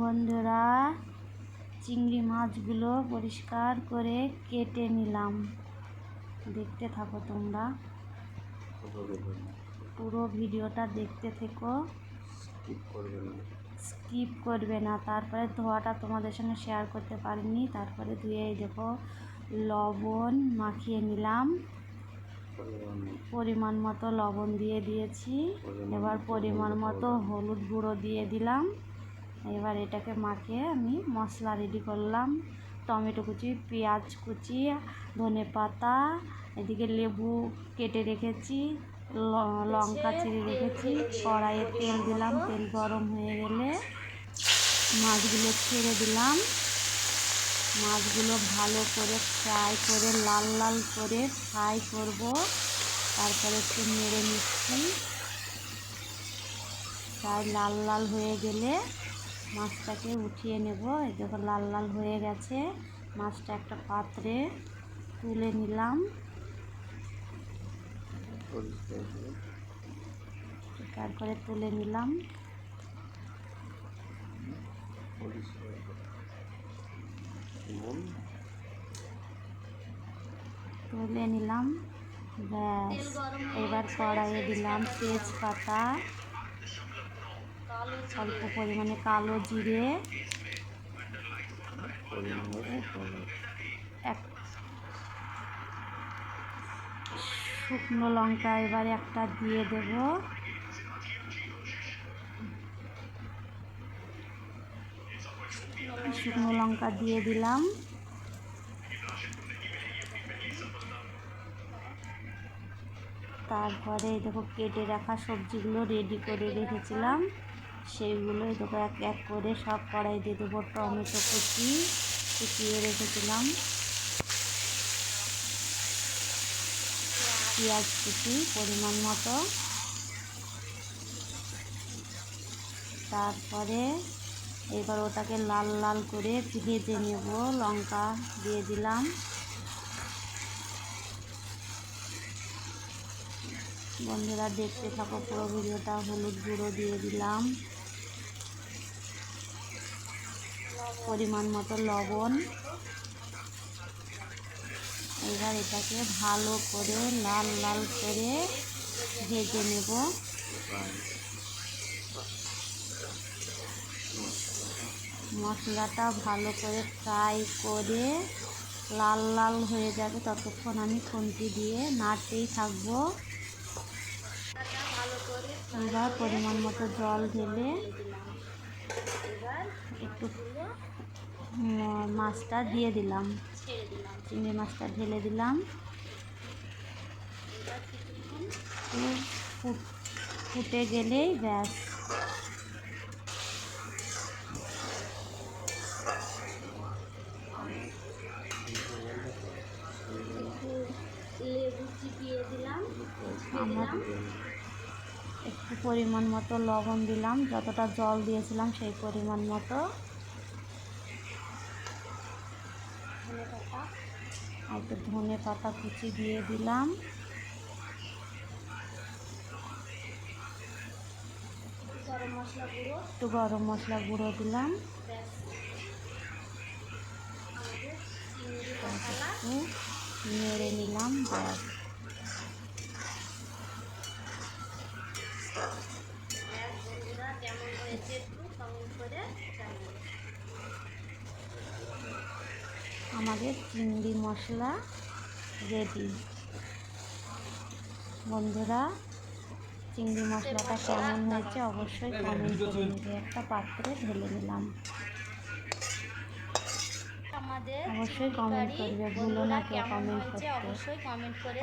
বন্ধুরা, চিংড়ি মাছগুলো পরিষ্কার করে কেটে নিলাম। দেখতে থাকো তোমরা। পুরো ভিডিওটা দেখতে থেকো। স্কিপ করবে না। তারপরে ধোয়াটা তোমাদের সঙ্গে শেয়ার করতে পারিনি। তারপরে ধুয়ে দেখো, লবণ মাখিয়ে নিলাম। পরিমাণ মতো লবণ দিয়ে দিয়েছি। এবার পরিমাণ মতো হলুদ গুঁড়ো দিয়ে দিলাম। এবার এটাকে মাখিয়ে আমি মশলা রেডি করলাম। টমেটো কুচি, পেঁয়াজ কুচি, ধনে পাতা, এদিকে লেবু কেটে রেখেছি লঙ্কা চিড়ে রেখেছি, কড়াইয়ে তেল দিলাম, তেল গরম হয়ে গেলে মাছগুলো ছেড়ে দিলাম। মাছগুলো ভালো করে ফ্রাই করে, লাল লাল করে ফ্রাই করব। তারপরে একটু নেড়ে নিচ্ছি। ফ্রাই লাল লাল হয়ে গেলে মাছটাকে উঠিয়ে নেব। দেখো লাল লাল হয়ে গেছে। মাছটা একটা পাত্রে তুলে নিলাম। তারপরে তুলে নিলাম। তুলে নিলাম। ব্যাস। এবার কড়াইয়ে দিলাম তেজপাতা। অল্প পরিমাণে কালো জিরে, এক শুকনো লঙ্কা এবার একটা দিয়ে দেব। শুকনো লঙ্কা দিয়ে দিলাম। তারপরে দেখো কেটে রাখা সবজিগুলো রেডি করে রেখেছিলাম। সেইগুলো এই দেখো এক এক করে সব কড়াই দিয়ে দেবো। টমেটো কুচি কুচিয়ে রেখেছিলাম। পেঁয়াজ কুচি পরিমাণ মতো। তারপরে এবার ওটাকে লাল লাল করে ভেজে নেব। লঙ্কা দিয়ে দিলাম। বন্ধুরা দেখতে থাকো পুরো ভিডিওটা। হলুদ গুঁড়ো দিয়ে দিলাম। পরিমাণ মতো লবণ। এবার এটাকে ভালো করে লাল লাল করে ভেজে নেব। মশলাটা ভালো করে ফ্রাই করে লাল লাল হয়ে যাবে ততক্ষণ আমি খুন্তি দিয়ে নাড়তেই থাকব। এবার পরিমাণ মতো জল ঢেলে একটু মাছটা দিয়ে দিলাম। চিংড়ি মাছটা ঢেলে দিলাম। ফুটে গেলেই ব্যাস। লেবু চিপিয়ে দিলাম আমার একটু পরিমাণ মতো লবণ দিলাম। যতটা জল দিয়েছিলাম সেই পরিমাণ মতো। একটু ধনে পাতা কুচি দিয়ে দিলাম। একটু গরম মশলা গুঁড়ো দিলাম। নেড়ে নিলাম ব্যাস। আমাদের চিংড়ি মশলা রেডি বন্ধুরা চিংড়ি মশলাটা কেমন হয়েছে অবশ্যই কমেন্ট করে নেবে। একটা পাত্রে ঢেলে নিলাম। অবশ্যই কমেন্ট করবে ভুলো না কেউ কমেন্ট করতে। অবশ্যই কমেন্ট করে